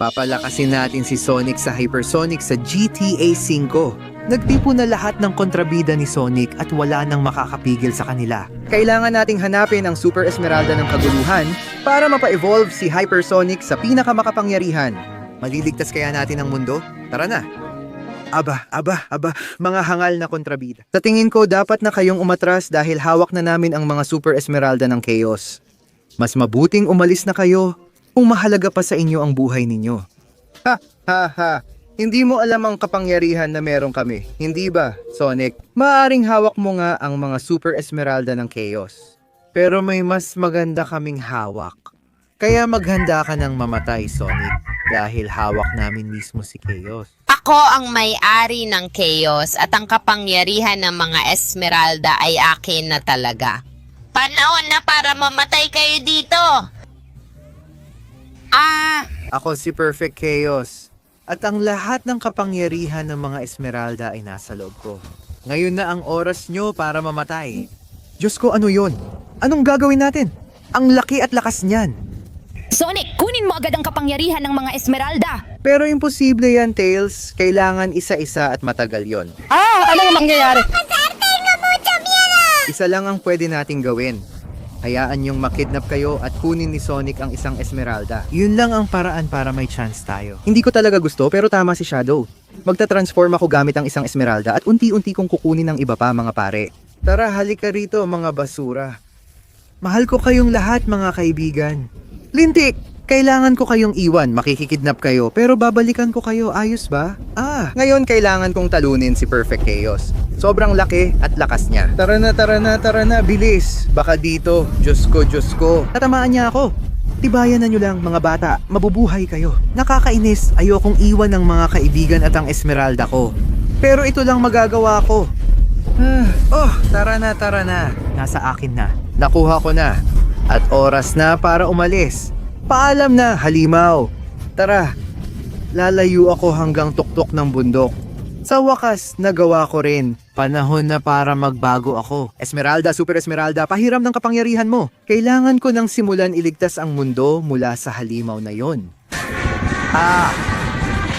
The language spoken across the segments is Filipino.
Papalakasin natin si Sonic sa Hypersonic sa GTA V. Nagtipo na lahat ng kontrabida ni Sonic at wala nang makakapigil sa kanila. Kailangan nating hanapin ang Super Esmeralda ng kaguluhan para mapa-evolve si Hypersonic sa pinakamakapangyarihan. Maliligtas kaya natin ang mundo? Tara na! Aba, aba, aba, mga hangal na kontrabida. Sa tingin ko, dapat na kayong umatras dahil hawak na namin ang mga Super Esmeralda ng Chaos. Mas mabuting umalis na kayo kung mahalaga pa sa inyo ang buhay ninyo. Ha, ha, ha. Hindi mo alam ang kapangyarihan na meron kami, hindi ba, Sonic? Maaring hawak mo nga ang mga Super Esmeralda ng Chaos. Pero may mas maganda kaming hawak. Kaya maghanda ka ng mamatay, Sonic. Dahil hawak namin mismo si Chaos. Ako ang may-ari ng Chaos at ang kapangyarihan ng mga Esmeralda ay akin na talaga. Panahon na para mamatay kayo dito! Ah! Ako si Perfect Chaos. At ang lahat ng kapangyarihan ng mga Esmeralda ay nasa loob ko. Ngayon na ang oras nyo para mamatay. Diyos ko, ano yon? Anong gagawin natin? Ang laki at lakas niyan. Sonic, kunin mo agad ang kapangyarihan ng mga Esmeralda! Pero imposible yan, Tails. Kailangan isa-isa at matagal yon. Ah! Anong mangyayari? Isa lang ang pwede nating gawin. Hayaan yung makidnap kayo at kunin ni Sonic ang isang Esmeralda. Yun lang ang paraan para may chance tayo. Hindi ko talaga gusto pero tama si Shadow. Magta-transform ako gamit ang isang Esmeralda at unti-unti kong kukunin ng iba pa mga pare. Tara, halika rito mga basura. Mahal ko kayong lahat mga kaibigan. Lintik! Kailangan ko kayong iwan, makikikidnap kayo, pero babalikan ko kayo, ayos ba? Ah, ngayon kailangan kong talunin si Perfect Chaos. Sobrang laki at lakas niya. Tara na, tara na, tara na, bilis. Baka dito, Diyos ko, Diyos ko. Tatamaan niya ako. Tibayan na nyo lang, mga bata. Mabubuhay kayo. Nakakainis, ayokong iwan ng mga kaibigan at ang Esmeralda ko. Pero ito lang magagawa ko. Ah, oh, tara na, tara na. Nasa akin na. Nakuha ko na. At oras na para umalis. Paalam na, halimaw. Tara, lalayo ako hanggang tuktok ng bundok. Sa wakas, nagawa ko rin. Panahon na para magbago ako. Esmeralda, Super Esmeralda, pahiram ng kapangyarihan mo. Kailangan ko nang simulan iligtas ang mundo mula sa halimaw na yon. Ah!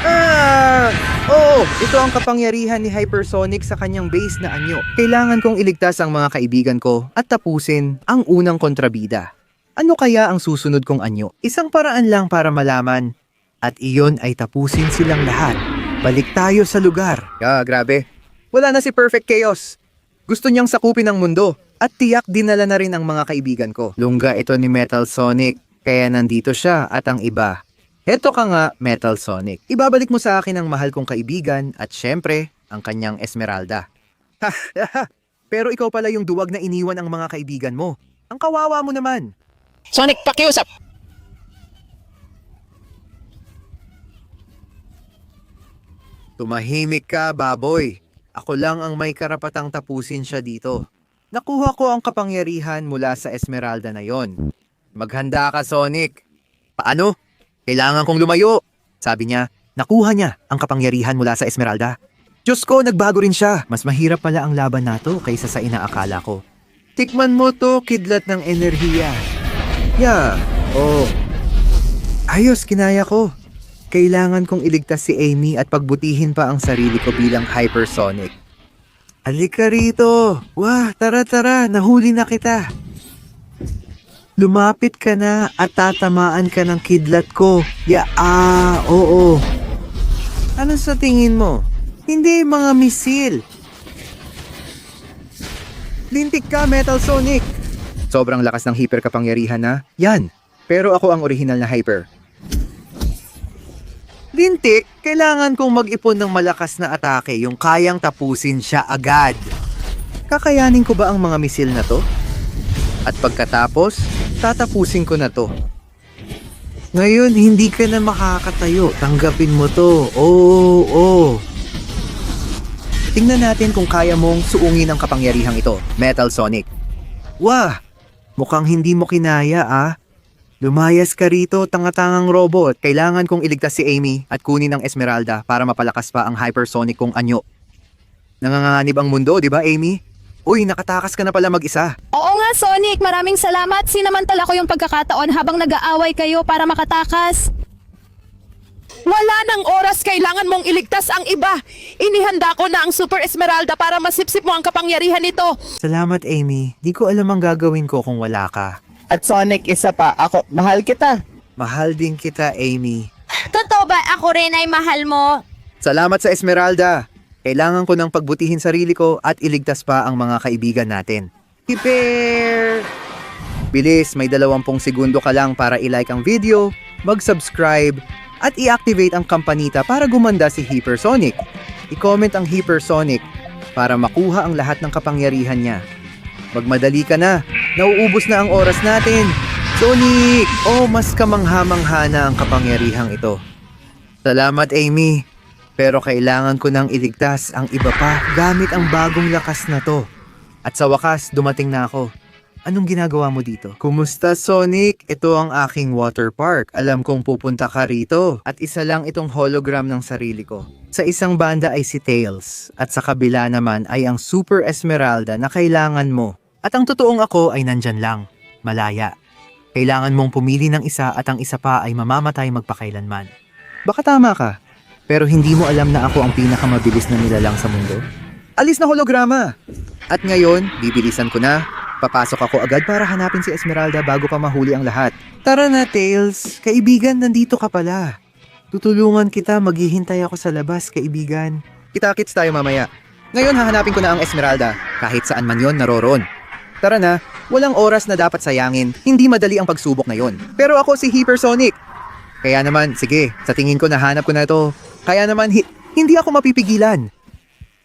Ah! Oo, ito ang kapangyarihan ni Hypersonic sa kanyang base na anyo. Kailangan kong iligtas ang mga kaibigan ko at tapusin ang unang kontrabida. Ano kaya ang susunod kong anyo? Isang paraan lang para malaman. At iyon ay tapusin silang lahat. Balik tayo sa lugar. Ah, grabe. Wala na si Perfect Chaos. Gusto niyang sakupin ang mundo. At tiyak dinala na rin ang mga kaibigan ko. Lungga ito ni Metal Sonic, kaya nandito siya at ang iba. Heto ka nga, Metal Sonic. Ibabalik mo sa akin ang mahal kong kaibigan at syempre, ang kanyang Esmeralda. Pero ikaw pala yung duwag na iniwan ang mga kaibigan mo. Ang kawawa mo naman. Sonic, pakiusap! Tumahimik ka, baboy. Ako lang ang may karapatang tapusin siya dito. Nakuha ko ang kapangyarihan mula sa Esmeralda na yon. Maghanda ka, Sonic. Paano? Kailangan kong lumayo. Sabi niya, nakuha niya ang kapangyarihan mula sa Esmeralda. Diyos ko, nagbago rin siya. Mas mahirap pala ang laban nato kaysa sa inaakala ko. Tikman mo to, kidlat ng enerhiya. Yeah, oh. Ayos, kinaya ko. Kailangan kong iligtas si Amy at pagbutihin pa ang sarili ko bilang hypersonic. Alika rito. Wah, tara tara, nahuli na kita. Lumapit ka na at tatamaan ka ng kidlat ko. Ya, ah, oo. Ano sa tingin mo? Hindi mga misil. Lintik ka, Metal Sonic! Sobrang lakas ng hyper kapangyarihan na. Yan. Pero ako ang original na hyper. Lintik, kailangan kong mag-ipon ng malakas na atake yung kayang tapusin siya agad. Kakayanin ko ba ang mga misil na to? At pagkatapos, tatapusin ko na to. Ngayon, hindi ka na makakatayo. Tanggapin mo to. Oo, oo. Tingnan natin kung kaya mong suungin ang kapangyarihang ito, Metal Sonic. Wah! Mukhang hindi mo kinaya ah. Lumayas ka rito, tangatangang robot. Kailangan kong iligtas si Amy at kunin ang Esmeralda para mapalakas pa ang hypersonic kong anyo. Nanganganib ang mundo, di ba Amy? Uy, nakatakas ka na pala mag-isa. Oo nga, Sonic! Maraming salamat! Sinamantala ko yung pagkakataon habang nag-aaway kayo para makatakas. Wala nang oras, kailangan mong iligtas ang iba. Inihanda ko na ang Super Esmeralda para masipsip mo ang kapangyarihan nito. Salamat, Amy. Di ko alam ang gagawin ko kung wala ka. At Sonic, isa pa. Ako, mahal kita. Mahal din kita, Amy. Totoo ba ako rin ay mahal mo? Salamat sa Esmeralda. Kailangan ko ng pagbutihin sarili ko at iligtas pa ang mga kaibigan natin. Hiper! Bilis, may 20 segundo ka lang para i-like ang video, mag-subscribe, at i-activate ang kampanita para gumanda si Hypersonic. I-comment ang Hypersonic para makuha ang lahat ng kapangyarihan niya. Magmadali ka na, nauubos na ang oras natin. Sonic! Oh, mas kamangha-mangha na ang kapangyarihang ito. Salamat, Amy. Pero kailangan ko nang iligtas ang iba pa gamit ang bagong lakas na to. At sa wakas, dumating na ako. Anong ginagawa mo dito? Kumusta, Sonic? Ito ang aking water park. Alam kong pupunta ka rito. At isa lang itong hologram ng sarili ko. Sa isang banda ay si Tails. At sa kabila naman ay ang Super Esmeralda na kailangan mo. At ang totoong ako ay nandyan lang. Malaya. Kailangan mong pumili ng isa at ang isa pa ay mamamatay magpakailanman. Baka tama ka. Pero hindi mo alam na ako ang pinakamabilis na nilalang sa mundo? Alis na holograma! At ngayon, bibilisan ko na. Papasok ako agad para hanapin si Esmeralda bago pa mahuli ang lahat. Tara na, Tails. Kaibigan, nandito ka pala. Tutulungan kita, maghihintay ako sa labas, kaibigan. Kita-kits tayo mamaya. Ngayon hahanapin ko na ang Esmeralda. Kahit saan man yon naroroon. Tara na, walang oras na dapat sayangin. Hindi madali ang pagsubok na yon. Pero ako si Hypersonic. Kaya naman, sige, sa tingin ko nahanap ko na to. Kaya naman, hi- hindi ako mapipigilan.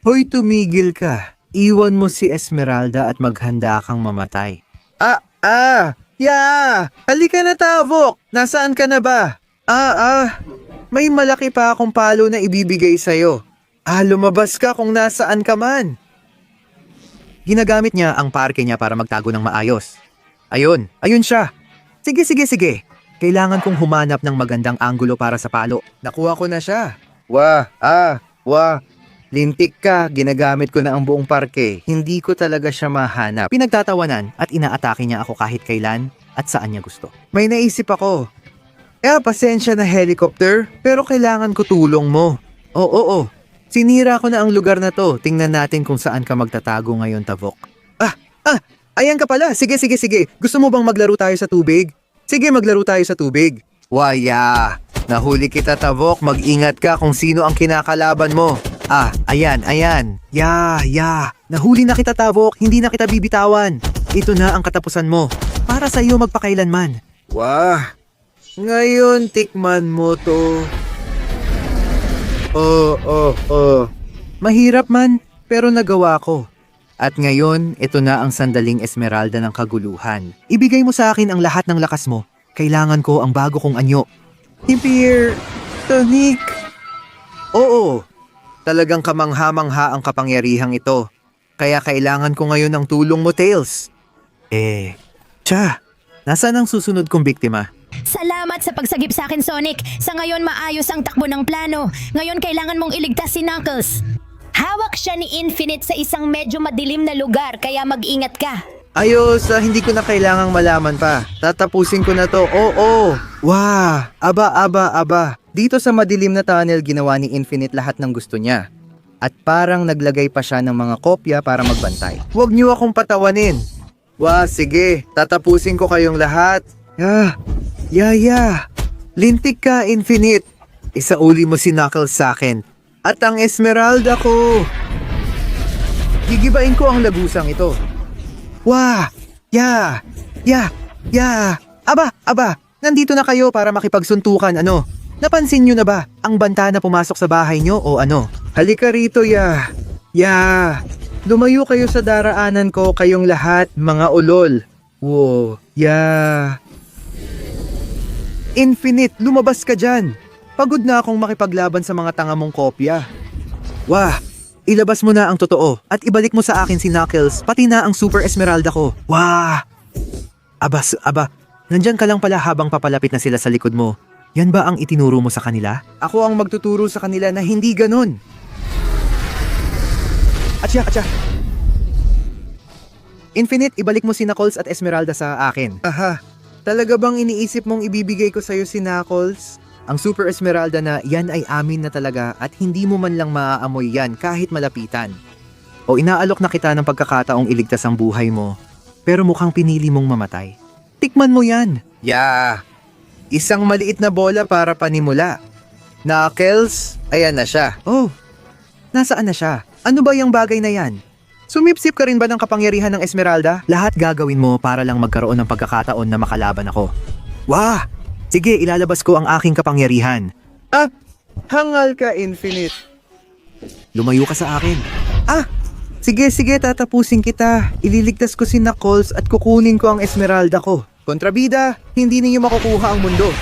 Hoy, tumigil ka. Iwan mo si Esmeralda at maghanda kang mamatay. Ah, ah, yeah! Halika na, Tavok! Nasaan ka na ba? Ah, ah, may malaki pa akong palo na ibibigay sa'yo. Ah, lumabas ka kung nasaan ka man. Ginagamit niya ang parke niya para magtago ng maayos. Ayun, ayun siya. Sige, sige, sige. Kailangan kong humanap ng magandang anggulo para sa palo. Nakuha ko na siya. Wah, ah, wah. Lintik ka, ginagamit ko na ang buong parke. Hindi ko talaga siya mahanap. Pinagtatawanan at inaatake niya ako kahit kailan at saan niya gusto. May naisip ako. Eh, pasensya na helicopter, pero kailangan ko tulong mo. Oo, oo. Sinira ko na ang lugar na to. Tingnan natin kung saan ka magtatago ngayon, Tavok. Ah, ah, ayan ka pala. Sige, sige, sige. Gusto mo bang maglaro tayo sa tubig? Sige, maglaro tayo sa tubig. Waya, nahuli kita, Tavok. Mag-ingat ka kung sino ang kinakalaban mo. Ah, ayan, ayan. Ya, ya. Nahuli na kita, Tavok. Hindi na kita bibitawan. Ito na ang katapusan mo. Para sa iyo magpakailanman. Wah, ngayon tikman mo to. Oh, oh, oh. Mahirap man, pero nagawa ko. At ngayon, ito na ang sandaling esmeralda ng kaguluhan. Ibigay mo sa akin ang lahat ng lakas mo. Kailangan ko ang bago kong anyo. Impir, Tonic. Oo, talagang kamangha-mangha ang kapangyarihang ito. Kaya kailangan ko ngayon ng tulong mo, Tails. Eh, tsa, nasaan ang susunod kong biktima? Salamat sa pagsagip sa akin, Sonic. Sa ngayon, maayos ang takbo ng plano. Ngayon, kailangan mong iligtas si Knuckles. Hawak siya ni Infinite sa isang medyo madilim na lugar, kaya mag-ingat ka. Ayos, ah, hindi ko na kailangang malaman pa. Tatapusin ko na to. Oo. Wah, aba, aba, aba. Dito sa madilim na tunnel, ginawa ni Infinite lahat ng gusto niya. At parang naglagay pa siya ng mga kopya para magbantay. Huwag niyo akong patawanin. Wah, sige. Tatapusin ko kayong lahat. Yeah, yeah, yeah. Lintik ka, Infinite. Isauli mo si Knuckles sa akin. At ang Esmeralda ko. Gigibain ko ang lagusang ito. Wah! Ya! Ya! Ya! Aba! Aba! Nandito na kayo para makipagsuntukan, ano? Napansin nyo na ba ang banta na pumasok sa bahay nyo o ano? Halika rito, ya! Ya! Lumayo kayo sa daraanan ko kayong lahat, mga ulol. Wow! Ya! Infinite, lumabas ka dyan! Pagod na akong makipaglaban sa mga tanga mong kopya. Wah! Ilabas mo na ang totoo at ibalik mo sa akin si Knuckles, pati na ang Super Esmeralda ko. Wah! Aba, s- aba, nandyan ka lang pala habang papalapit na sila sa likod mo. Yan ba ang itinuro mo sa kanila? Ako ang magtuturo sa kanila na hindi ganun. Atya, atya. Infinite, ibalik mo si Knuckles at Esmeralda sa akin. Aha, talaga bang iniisip mong ibibigay ko sa'yo si Knuckles? Ang Super Esmeralda na yan ay amin na talaga at hindi mo man lang maaamoy yan kahit malapitan. O inaalok na kita ng pagkakataong iligtas ang buhay mo, pero mukhang pinili mong mamatay. Tikman mo yan. Yeah. Isang maliit na bola para panimula. Knuckles, ayan na siya. Oh, nasaan na siya? Ano ba yung bagay na yan? Sumipsip ka rin ba ng kapangyarihan ng Esmeralda? Lahat gagawin mo para lang magkaroon ng pagkakataon na makalaban ako. Wah! Sige, ilalabas ko ang aking kapangyarihan. Ah, hangal ka, Infinite. Lumayo ka sa akin. Ah! Sige, sige, tatapusin kita. Ililigtas ko si Knuckles at kukunin ko ang Esmeralda ko. Kontrabida, hindi ninyo makukuha ang mundo.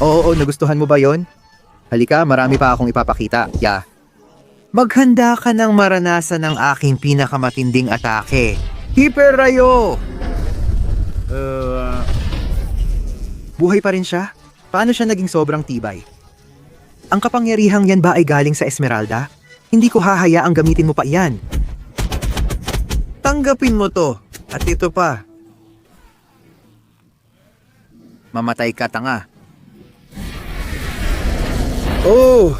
Oo, oo, nagustuhan mo ba yon? Halika, marami pa akong ipapakita. Yeah. Maghanda ka ng maranasan ng aking pinakamatinding atake. Hyper Rayo! Uh, Buhay pa rin siya? Paano siya naging sobrang tibay? Ang kapangyarihang yan ba ay galing sa Esmeralda? Hindi ko hahayaang gamitin mo pa iyan. tanggapin mo to. At ito pa. Mamatay ka tanga. Oh,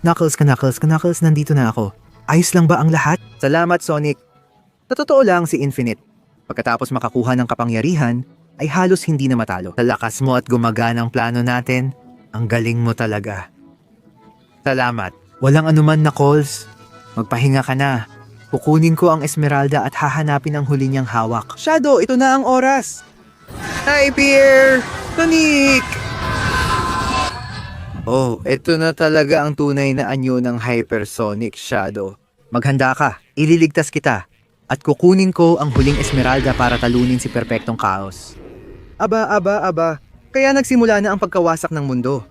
Knuckles ka Knuckles ka Knuckles, nandito na ako. Ayos lang ba ang lahat? Salamat Sonic. Sa totoo lang si Infinite. Pagkatapos makakuha ng kapangyarihan, ay halos hindi na matalo. Sa lakas mo at gumagana ang plano natin, ang galing mo talaga. Salamat. Walang anuman na calls. Magpahinga ka na. Kukunin ko ang Esmeralda at hahanapin ang huli niyang hawak. Shadow, ito na ang oras. Hi, Pierre! Sonic! Oh, ito na talaga ang tunay na anyo ng Hypersonic Shadow. Maghanda ka, ililigtas kita, at kukunin ko ang huling Esmeralda para talunin si Perpektong Chaos. Aba, aba, aba. Kaya nagsimula na ang pagkawasak ng mundo.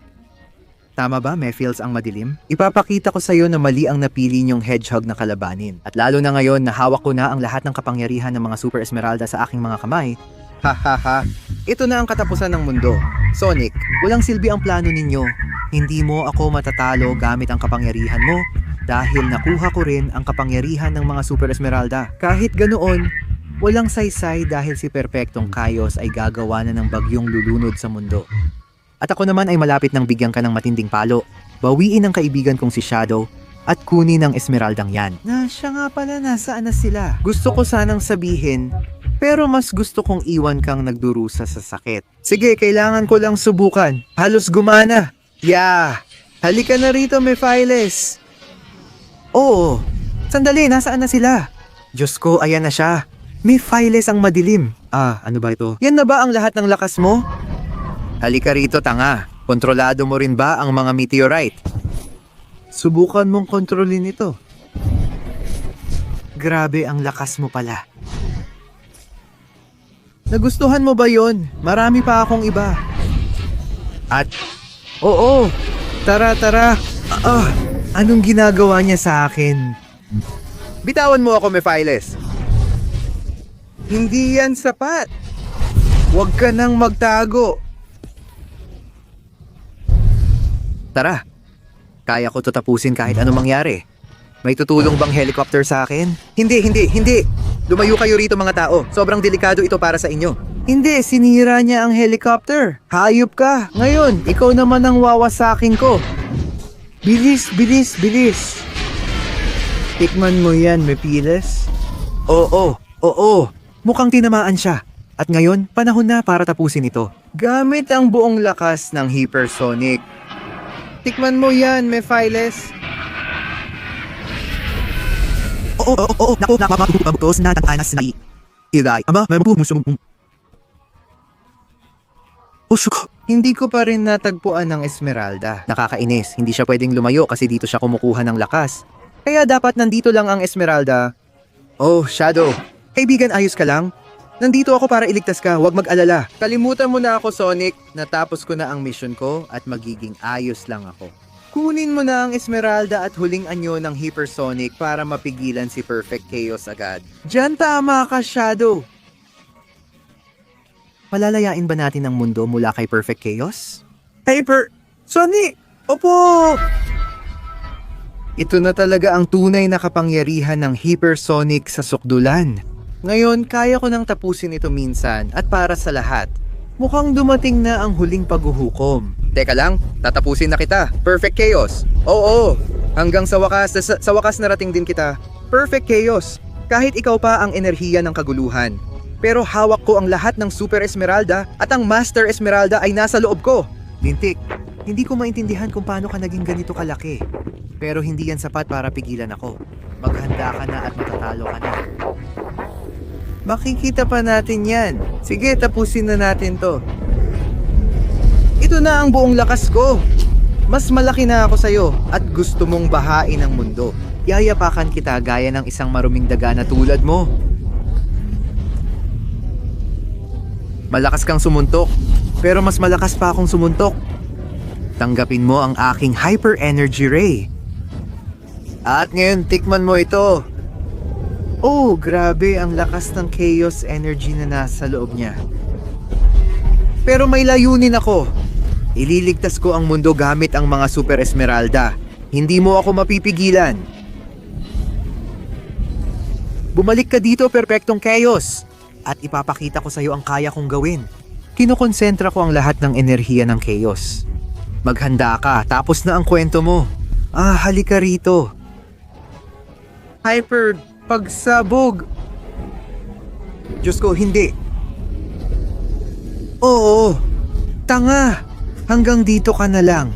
Tama ba, Mephiles ang madilim? Ipapakita ko sa iyo na mali ang napili niyong hedgehog na kalabanin. At lalo na ngayon na hawak ko na ang lahat ng kapangyarihan ng mga Super Esmeralda sa aking mga kamay, Ha ha ha. Ito na ang katapusan ng mundo. Sonic, walang silbi ang plano ninyo. Hindi mo ako matatalo gamit ang kapangyarihan mo dahil nakuha ko rin ang kapangyarihan ng mga Super Esmeralda. Kahit ganoon, walang saysay dahil si Perpektong Kaios ay gagawa na ng bagyong lulunod sa mundo. At ako naman ay malapit nang bigyan ka ng matinding palo. Bawiin ang kaibigan kong si Shadow at kunin ang Esmeraldang yan. na siya nga pala nasaan na sila. Gusto ko sanang sabihin, pero mas gusto kong iwan kang nagdurusa sa sakit. Sige, kailangan ko lang subukan. Halos gumana. Yeah! Halika na rito, Mephiles. Oo, sandali, nasaan na sila? Diyos ko, ayan na siya. May files ang madilim. Ah, ano ba ito? Yan na ba ang lahat ng lakas mo? Halika rito, tanga. Kontrolado mo rin ba ang mga meteorite? Subukan mong kontrolin ito. Grabe ang lakas mo pala. Nagustuhan mo ba yon? Marami pa akong iba. At Oo, tara tara. Ah, anong ginagawa niya sa akin? Bitawan mo ako, Mephiles. Hindi yan sapat. Huwag ka nang magtago. tara, kaya ko to tapusin kahit anong mangyari. May tutulong bang helicopter sa akin? Hindi, hindi, hindi. Lumayo kayo rito mga tao. Sobrang delikado ito para sa inyo. Hindi, sinira niya ang helicopter. Hayop ka. Ngayon, ikaw naman ang wawasakin ko. Bilis, bilis, bilis. Tikman mo yan, Mepiles. Oo, oo. Mukhang tinamaan siya. At ngayon, panahon na para tapusin ito. Gamit ang buong lakas ng Hypersonic. Tikman mo yan, Mephiles. Oo, oo, oo, naku, nakapapagpapagtos na ang anas na i... Ilay, ama, may mapumusong... Usok, Hindi ko pa rin natagpuan ng Esmeralda. Nakakainis, hindi siya pwedeng lumayo kasi dito siya kumukuha ng lakas. Kaya dapat nandito lang ang Esmeralda. Oh, Shadow. Kaibigan, ayos ka lang? Nandito ako para iligtas ka, huwag mag-alala. Kalimutan mo na ako, Sonic. Natapos ko na ang mission ko at magiging ayos lang ako. Kunin mo na ang Esmeralda at huling anyo ng Hypersonic para mapigilan si Perfect Chaos agad. Diyan tama ka, Shadow. Palalayain ba natin ang mundo mula kay Perfect Chaos? Hyper... Sonic! Opo! Ito na talaga ang tunay na kapangyarihan ng Hypersonic sa sukdulan. Ngayon, kaya ko nang tapusin ito minsan at para sa lahat. Mukhang dumating na ang huling paghuhukom. Teka lang, tatapusin na kita. Perfect chaos. Oo, hanggang sa wakas, sa, sa wakas narating din kita. Perfect chaos. Kahit ikaw pa ang enerhiya ng kaguluhan. Pero hawak ko ang lahat ng Super Esmeralda at ang Master Esmeralda ay nasa loob ko. Lintik, hindi ko maintindihan kung paano ka naging ganito kalaki. Pero hindi yan sapat para pigilan ako. Maghanda ka na at matatalo ka na. Makikita pa natin yan. Sige, tapusin na natin to. Ito na ang buong lakas ko. Mas malaki na ako sa'yo at gusto mong bahain ang mundo. Yayapakan kita gaya ng isang maruming daga na tulad mo. Malakas kang sumuntok, pero mas malakas pa akong sumuntok. Tanggapin mo ang aking Hyper Energy Ray. At ngayon, tikman mo ito. Oh, grabe ang lakas ng chaos energy na nasa loob niya. Pero may layunin ako. Ililigtas ko ang mundo gamit ang mga Super Esmeralda. Hindi mo ako mapipigilan. Bumalik ka dito, Perpektong Chaos. At ipapakita ko sa iyo ang kaya kong gawin. Kinokonsentra ko ang lahat ng enerhiya ng Chaos. Maghanda ka, tapos na ang kwento mo. Ah, halika rito. Hyper, pagsabog. Diyos ko, hindi. Oo, tanga. Hanggang dito ka na lang.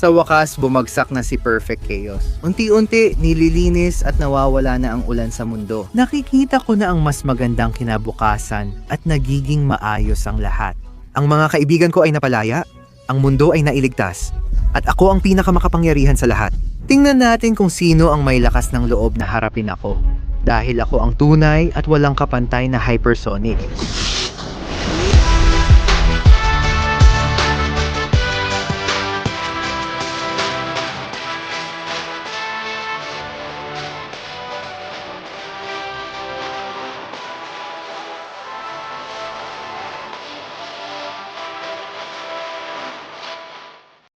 Sa wakas, bumagsak na si Perfect Chaos. Unti-unti, nililinis at nawawala na ang ulan sa mundo. Nakikita ko na ang mas magandang kinabukasan at nagiging maayos ang lahat. Ang mga kaibigan ko ay napalaya, ang mundo ay nailigtas, at ako ang pinakamakapangyarihan sa lahat. Tingnan natin kung sino ang may lakas ng loob na harapin ako. Dahil ako ang tunay at walang kapantay na hypersonic.